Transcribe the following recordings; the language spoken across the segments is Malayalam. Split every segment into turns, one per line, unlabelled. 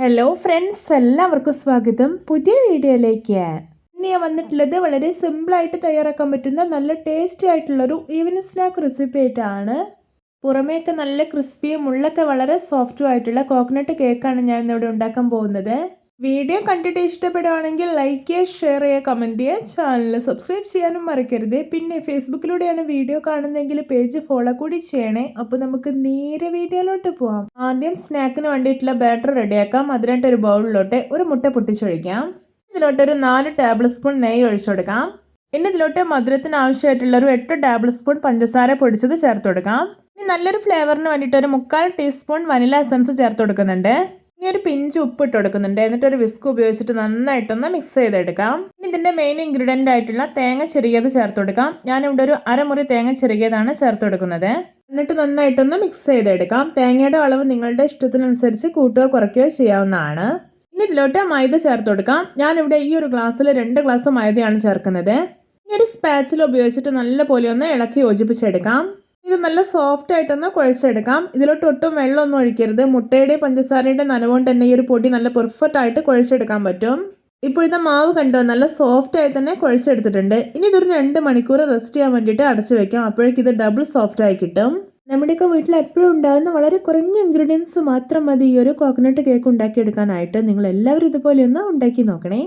ഹലോ ഫ്രണ്ട്സ് എല്ലാവർക്കും സ്വാഗതം. പുതിയ വീഡിയോയിലേക്ക്. ഇന്ന് ഞാൻ വന്നിട്ടുള്ളത് വളരെ സിമ്പിളായിട്ട് തയ്യാറാക്കാൻ പറ്റുന്ന നല്ല ടേസ്റ്റി ആയിട്ടുള്ളൊരു ഈവനിങ് സ്നാക്ക് റെസിപ്പി ആയിട്ടാണ്. പുറമേയൊക്കെ നല്ല ക്രിസ്പിയും ഉള്ളൊക്കെ വളരെ സോഫ്റ്റും ആയിട്ടുള്ള കോക്കനട്ട് കേക്കാണ് ഞാൻ ഇന്നിവിടെ ഉണ്ടാക്കാൻ പോകുന്നത്. വീഡിയോ കണ്ടിട്ട് ഇഷ്ടപ്പെടുകയാണെങ്കിൽ ലൈക്ക് ചെയ്യുക ഷെയർ ചെയ്യുക കമന്റ് ചെയ്യുക. ചാനൽ സബ്സ്ക്രൈബ് ചെയ്യാനും മറക്കരുത്. പിന്നെ ഫേസ്ബുക്കിലൂടെയാണ് വീഡിയോ കാണുന്നതെങ്കിൽ പേജ് ഫോളോ കൂടി ചെയ്യണേ. അപ്പോൾ നമുക്ക് നേരെ വീഡിയോയിലോട്ട് പോവാം. ആദ്യം സ്നാക്കിന് വേണ്ടിയിട്ടുള്ള ബാറ്റർ റെഡിയാക്കാം അതിനായിട്ട് ഒരു ബൗളിലോട്ട് ഒരു മുട്ട പൊട്ടിച്ചൊഴിക്കാം. ഇതിലോട്ട് ഒരു നാല് ടേബിൾ സ്പൂൺ നെയ്യ് ഒഴിച്ചു കൊടുക്കാം. ഇനി ഇതിലോട്ട് മധുരത്തിന് ആവശ്യമായിട്ടുള്ള ഒരു എട്ട് ടേബിൾ സ്പൂൺ പഞ്ചസാര പൊടിച്ചത് ചേർത്ത് കൊടുക്കാം. ഇനി നല്ലൊരു ഫ്ലേവറിന് വേണ്ടിയിട്ട് ഒരു മുക്കാൽ ടീസ്പൂൺ വനില എസൻസ് ചേർത്ത് കൊടുക്കുന്നുണ്ട്. ഇനി ഒരു പിഞ്ച് ഉപ്പ് ഇട്ട് കൊടുക്കുന്നുണ്ട് എന്നിട്ട് ഒരു വിസ്ക് ഉപയോഗിച്ചിട്ട് നന്നായിട്ടൊന്ന് മിക്സ് ചെയ്തെടുക്കാം. ഇനി ഇതിന്റെ മെയിൻ ഇൻഗ്രീഡിയന്റ് ആയിട്ടുള്ള തേങ്ങ ചെറിയത് ചേർത്ത് കൊടുക്കാം ഞാനിവിടെ ഒരു അരമുറി തേങ്ങ ചെറിയതാണ് ചേർത്ത് കൊടുക്കുന്നത് എന്നിട്ട് നന്നായിട്ടൊന്ന് മിക്സ് ചെയ്തെടുക്കാം. തേങ്ങയുടെ അളവ് നിങ്ങളുടെ ഇഷ്ടത്തിനനുസരിച്ച് കൂട്ടുക കുറയ്ക്കുക ചെയ്യാവുന്നതാണ്. ഇനി ഇതിലോട്ട് മൈദ ചേർത്ത് കൊടുക്കാം ഞാനിവിടെ ഈ ഒരു ഗ്ലാസ്സിൽ രണ്ട് ഗ്ലാസ് മൈദയാണ് ചേർക്കുന്നത്. ഇനി ഒരു സ്പാച്ചിൽ ഉപയോഗിച്ചിട്ട് നല്ലപോലെ ഒന്ന് ഇളക്കി യോജിപ്പിച്ചെടുക്കാം. ഇത് നല്ല സോഫ്റ്റ് ആയിട്ടൊന്ന് കുഴച്ചെടുക്കാം. ഇതിലോട്ട് ഒട്ടും വെള്ളമൊന്നും ഒഴിക്കരുത്. മുട്ടയുടെ പഞ്ചസാരയുടെ നനവുകൊണ്ട് തന്നെ ഈ ഒരു പൊടി നല്ല പെർഫെക്റ്റ് ആയിട്ട് കുഴച്ചെടുക്കാൻ പറ്റും. ഇപ്പോഴത്തെ മാവ് കണ്ടോ നല്ല സോഫ്റ്റ് ആയി തന്നെ കുഴച്ചെടുത്തിട്ടുണ്ട്. ഇനി ഇതൊരു രണ്ട് മണിക്കൂർ റെസ്റ്റ് ചെയ്യാൻ വേണ്ടിയിട്ട് അടച്ചു വെക്കാം. അപ്പോഴേക്കും ഇത് ഡബിൾ സോഫ്റ്റ് ആയി കിട്ടും. നമ്മുടെയൊക്കെ വീട്ടിൽ എപ്പോഴും ഉണ്ടാകുന്ന വളരെ കുറഞ്ഞ ഇൻഗ്രീഡിയൻസ് മാത്രം മതി ഈ ഒരു കോക്കനട്ട് കേക്ക് ഉണ്ടാക്കിയെടുക്കാനായിട്ട്. നിങ്ങൾ എല്ലാവരും ഇതുപോലെ ഒന്ന് ഉണ്ടാക്കി നോക്കണേ.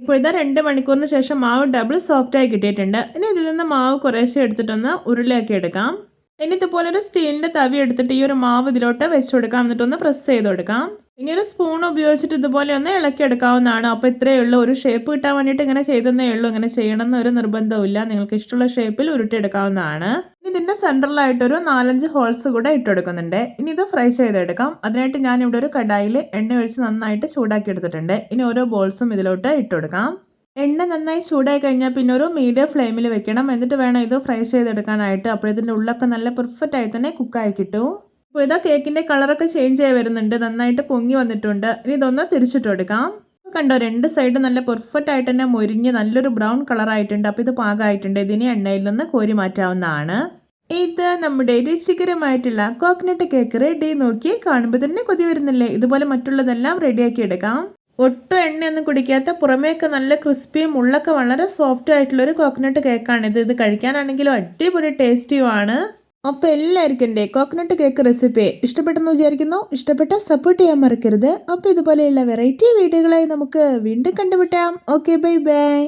ഇപ്പോഴത്തെ രണ്ട് മണിക്കൂറിന് ശേഷം മാവ് ഡബിൾ സോഫ്റ്റ് ആയി കിട്ടിയിട്ടുണ്ട്. ഇനി ഇതിൽ നിന്ന് മാവ് കുറേശ്ശെ എടുത്തിട്ടൊന്ന് ഉരുളയാക്കി എടുക്കാം. ഇനി ഇതുപോലെ ഒരു സ്റ്റീലിന്റെ തവി എടുത്തിട്ട് ഈ ഒരു മാവ് ഇതിലോട്ട് വെച്ച് കൊടുക്കാം എന്നിട്ടൊന്ന് പ്രസ് ചെയ്ത് കൊടുക്കാം ഇനി ഒരു സ്പൂൺ ഉപയോഗിച്ചിട്ട് ഇതുപോലെ ഒന്ന് ഇളക്കി എടുക്കാവുന്നതാണ് അപ്പോൾ ഇത്രയേ ഉള്ളൂ. ഒരു ഷേപ്പ് കിട്ടാൻ വേണ്ടിയിട്ട് ഇങ്ങനെ ചെയ്തെന്നേ ഉള്ളൂ. ഇങ്ങനെ ചെയ്യണം ഒരു നിർബന്ധമില്ല നിങ്ങൾക്ക് ഇഷ്ടമുള്ള ഷേപ്പിൽ ഉരുട്ടിയെടുക്കാവുന്നതാണ്. ഇതിന്റെ സെന്ററിലായിട്ട് ഒരു നാലഞ്ച് ഹോൾസ് കൂടെ ഇട്ടെടുക്കുന്നുണ്ട്. ഇനി ഇത് ഫ്രൈ ചെയ്തെടുക്കാം. അതിനായിട്ട് ഞാൻ ഇവിടെ ഒരു കടായിൽ എണ്ണ ഒഴിച്ച് നന്നായിട്ട് ചൂടാക്കി എടുത്തിട്ടുണ്ട് ഇനി ഓരോ ബോൾസും ഇതിലോട്ട് ഇട്ടുകൊടുക്കാം എണ്ണ നന്നായി ചൂടായി കഴിഞ്ഞാൽ പിന്നെ ഒരു മീഡിയം ഫ്ലെയിമിൽ വെക്കണം. എന്നിട്ട് വേണം ഇത് ഫ്രൈ ചെയ്തെടുക്കാനായിട്ട്. അപ്പോൾ ഇതിന്റെ ഉള്ളൊക്കെ നല്ല പെർഫെക്റ്റ് ആയി തന്നെ കുക്കായി കിട്ടും. അപ്പോൾ ഇതാ കേക്കിന്റെ കളറൊക്കെ ചേഞ്ച് ആയി വരുന്നുണ്ട്. നന്നായിട്ട് പൊങ്ങി വന്നിട്ടുണ്ട്. ഇനി ഇതൊന്ന് തിരിച്ചിട്ട് എടുക്കാം. കണ്ടോ രണ്ട് സൈഡ് നല്ല പെർഫെക്റ്റ് ആയിട്ട് തന്നെ മൊരിഞ്ഞ് നല്ലൊരു ബ്രൗൺ കളറായിട്ടുണ്ട് അപ്പോൾ ഇത് പാകമായിട്ടുണ്ട്. ഇതിനെ എണ്ണയിൽ നിന്ന് കോരി മാറ്റാവുന്നതാണ്. ഇത് നമ്മുടെ രുചികരമായിട്ടുള്ള കോക്കനട്ട് കേക്ക് റെഡി നോക്കി കാണുമ്പോൾ തന്നെ കൊതി വരുന്നില്ലേ? ഇതുപോലെ മറ്റുള്ളതെല്ലാം റെഡിയാക്കി എടുക്കാം. ഒട്ടും എണ്ണയൊന്നും കുടിക്കാത്ത പുറമേയൊക്കെ നല്ല ക്രിസ്പിയും ഉള്ളൊക്കെ വളരെ സോഫ്റ്റ് ആയിട്ടുള്ള ഒരു കോക്കനട്ട് കേക്കാണിത് ഇത് കഴിക്കാനാണെങ്കിലും അടിപൊളി ടേസ്റ്റിയുമാണ് അപ്പോൾ എല്ലാവർക്കും എന്റെ കോക്കനട്ട് കേക്ക് റെസിപ്പി ഇഷ്ടപ്പെട്ടെന്ന് വിചാരിക്കുന്നു. ഇഷ്ടപ്പെട്ട സപ്പോർട്ട് ചെയ്യാൻ മറക്കരുത്. അപ്പോൾ ഇതുപോലെയുള്ള വെറൈറ്റി വീഡിയോകളായി നമുക്ക് വീണ്ടും കണ്ടുമുട്ടാം. Okay bye bye